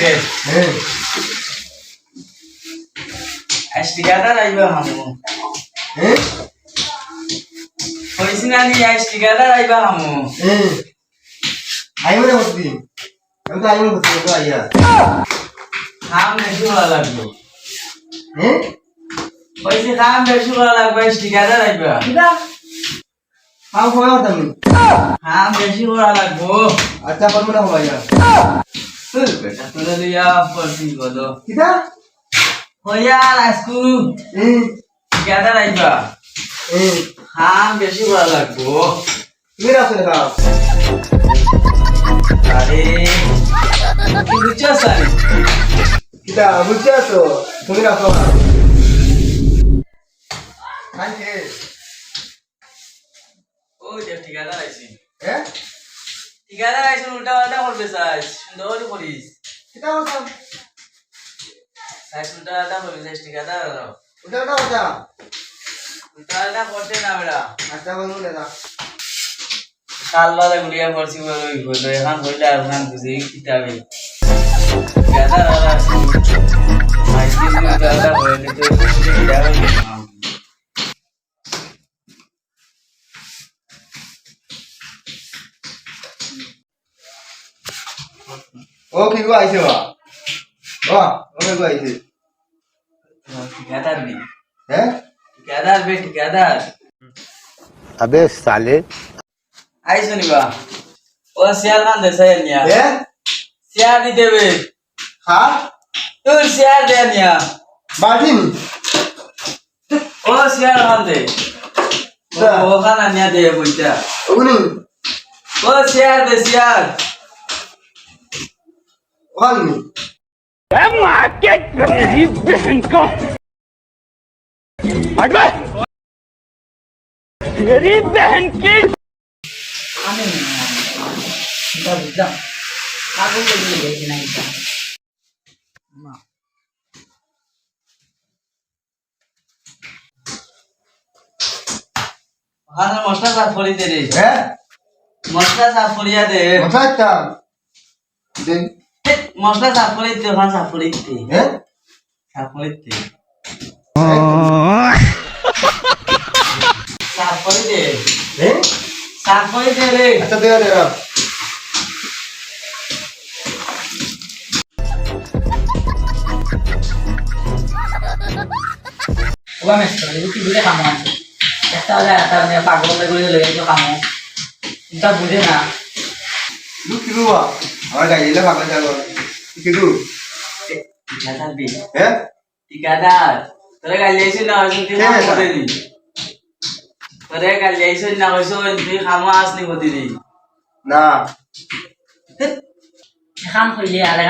দে হ্যাঁ আজ হামু কইছি না? নি আজ ঠিকাদার হামু আইমো না বসবি আমি তো আইমো বসবি তো আইয়া খাম বেশি ভালো লাগবে। কইছি খাম বেশি ভালো লাগবে আজ ঠিকাদার আইবা কিটা কাম সময় হতাম নি। খাম বেশি ভালো লাগবো। আচ্ছা পারব না বেটা তুলে লিয়া পড়ছি বলো কিটা হইয়া আজকু ঠিকাদার হ্যাঁ বেশি ভালো লাগবো। তুমি রাখো না আরে বুঝছ সারি কিটা বুঝছ তো তুমি রাখো। আইছে ওই যে ঠিকাদার আইছি। হ্যাঁ ঠিকাদার আইছি উল্টা পাল্টা করবে সাইজ সুন্দর করিস। কিটা বলতাম সাইজ উল্টা পাল্টা করবি সাইজ ঠিকাদার উল্টা ওটা ওটা উল্টা পাল্টা করতে না বেড়া। আচ্ছা বলব না কাল বাদে গুলিয়া পড়ছি বলে এখন বললে আর এখন বুঝি কিতাবে। ঠিকাদার আর ও কি গো আইছে বা? বা ও গো আইছে ঠিকাদার নেই হ্যাঁ ঠিকাদার বে ঠিকাদার আবে সালে আইছো নি বা? ও শেয়ার না দে শেয়ার নিয়া হ্যাঁ শেয়ার দি দেবে হ্যাঁ তোর শেয়ার দে নিয়া বাটিন ও শেয়ার না দে। ওখানে নিয়া দে বইটা। উনি ও শেয়ার দে শেয়ার ওখানে আমি এটা বুঝলাম কাগজ বলি এই না এটা ওখানে মশলা সাফ করি দে। রে হ্যাঁ? মশলা সাফ করিয়া দে। কথা একটা দেন মশলা সাফ করি দে ওখানে সাফ করি দে হ্যাঁ? সাফ করি দে সাফ করি দে হ্যাঁ সাফ করি দে রে। আচ্ছা দেয়া দেয়া ওবা মেস্ট করে কি বুঝে কামো আছে একটা হলে একটা মানে পাগল করে লয়ে তো কামো এটা বুঝে না। দু কি গো আমার গাইলে ভাগা যাব। কি দু ঠিকাদার বি হ্যাঁ? ঠিকাদার তোরে না হইছিস তুই কে কাম এটা? করে দি তোরে গালি আইছিস না হইছিস তুই কাম আসনি করে দি না। এখান হইলে আর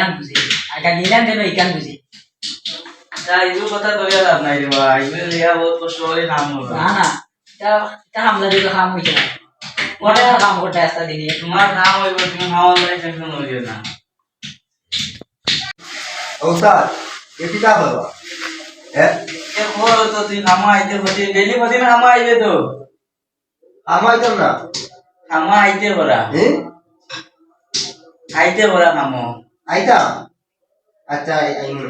গালিলাম দেন এইখান বুঝে তা এইগুলো কথা লাভ নাই রে ভাই এগুলো লিয়া বহুত কষ্ট করে কাম না না। এটা এটা হামলা দিলে কাম হইছে না ওটা কাম করতে আসতে দিনে তোমার কাম হইব তুমি খাওয়া দাওয়া টেনশন হইবে না। ওস্তাদ এ কিটা হলো? হ্যাঁ? এ তো তুই হতে ডেলি হতে না খামা আইবে তো? আমার তো না? খামা আইতে ভরা হ্যাঁ আইতে ভরা খামো আইতা আচ্ছা আইমু